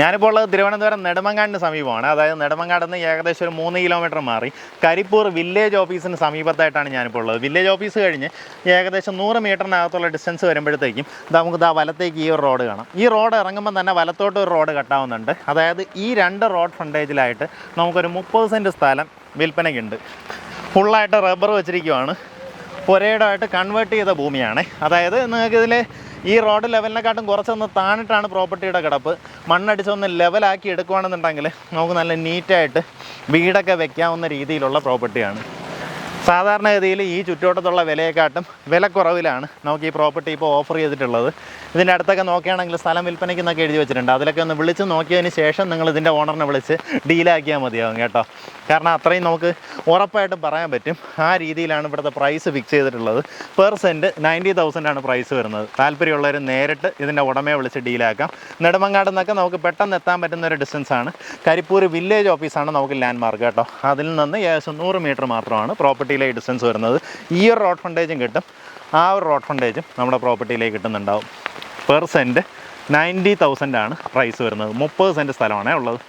ഞാനിപ്പോൾ ഉള്ളത് തിരുവനന്തപുരം നെടുമങ്ങാടിന് സമീപമാണ്. അതായത് നെടുമങ്ങാട് നിന്ന് ഏകദേശം ഒരു മൂന്ന് കിലോമീറ്റർ മാറി കരിപ്പൂർ വില്ലേജ് ഓഫീസിന് സമീപത്തായിട്ടാണ് ഞാനിപ്പോൾ ഉള്ളത്. വില്ലേജ് ഓഫീസ് കഴിഞ്ഞ് ഏകദേശം നൂറ് മീറ്ററിനകത്തുള്ള ഡിസ്റ്റൻസ് വരുമ്പോഴത്തേക്കും നമുക്ക് ഇതാ വലത്തേക്ക് ഈ ഒരു റോഡ് കാണാം. ഈ റോഡ് ഇറങ്ങുമ്പോൾ തന്നെ വലത്തോട്ട് ഒരു റോഡ് കട്ടാവുന്നുണ്ട്. അതായത് ഈ രണ്ട് റോഡ് ഫ്രണ്ടേജിലായിട്ട് നമുക്കൊരു മുപ്പത് സെന്റ് സ്ഥലം വിൽപ്പനയ്ക്കുണ്ട്. ഫുള്ളായിട്ട് റബ്ബർ വെച്ചിരിക്കുവാണ്. പുരയിടമായിട്ട് കൺവേർട്ട് ചെയ്ത ഭൂമിയാണ്. അതായത് നിങ്ങൾക്ക് ഇതിൽ ഈ റോഡ് ലെവലിനെക്കാട്ടും കുറച്ചൊന്ന് താണിട്ടാണ് പ്രോപ്പർട്ടിയുടെ കിടപ്പ്. മണ്ണടിച്ചൊന്ന് ലെവലാക്കി എടുക്കുകയാണെന്നുണ്ടെങ്കിൽ നമുക്ക് നല്ല നീറ്റായിട്ട് വീടൊക്കെ വെക്കാവുന്ന രീതിയിലുള്ള പ്രോപ്പർട്ടിയാണ്. സാധാരണഗതിയിൽ ഈ ചുറ്റുവട്ടത്തുള്ള വിലയെക്കാട്ടും വിലക്കുറവിലാണ് നമുക്ക് ഈ പ്രോപ്പർട്ടി ഇപ്പോൾ ഓഫർ ചെയ്തിട്ടുള്ളത്. ഇതിന്റെ അടുത്തൊക്കെ നോക്കുകയാണെങ്കിൽ സ്ഥലം വിൽപ്പനയ്ക്ക് എന്നൊക്കെ എഴുതി വെച്ചിട്ടുണ്ട്. അതിലൊക്കെ ഒന്ന് വിളിച്ച് നോക്കിയതിന് ശേഷം നിങ്ങൾ ഇതിന്റെ ഓണറിനെ വിളിച്ച് ഡീലാക്കിയാൽ മതിയാവും കേട്ടോ. കാരണം അത്രയും നമുക്ക് ഉറപ്പായിട്ടും പറയാൻ പറ്റും. ആ രീതിയിലാണ് ഇവിടുത്തെ പ്രൈസ് ഫിക്സ് ചെയ്തിട്ടുള്ളത്. പെർ സെന്റ് നയന്റി ആണ് പ്രൈസ് വരുന്നത്. താല്പര്യമുള്ളവർ നേരിട്ട് ഇതിന്റെ ഉടമയെ വിളിച്ച് ഡീലാക്കാം നെടുമങ്ങാട് നിന്നൊക്കെ നമുക്ക് പെട്ടെന്ന് എത്താൻ പറ്റുന്ന ഒരു ഡിസ്റ്റൻസ് ആണ്. കരിപ്പൂർ വില്ലേജ് ഓഫീസാണ് നമുക്ക് ലാൻഡ് മാർക്ക് കേട്ടോ. അതിൽ നിന്ന് ഏകദേശം നൂറ് മീറ്റർ മാത്രമാണ് പ്രോപ്പർട്ടിയിലെ ഡിസ്റ്റൻസ് വരുന്നത്. ഈ ഒരു റോഡ് ഫണ്ടേജും കിട്ടും. ആ ഒരു റോഡ് ഫണ്ടേജും നമ്മുടെ പ്രോപ്പർട്ടിയിലേക്ക് കിട്ടുന്നുണ്ടാവും. പെർ സെന്റ് നയന്റി തൗസൻഡാണ് പ്രൈസ് വരുന്നത്. മുപ്പത് സെന്റ് സ്ഥലമാണേ ഉള്ളത്.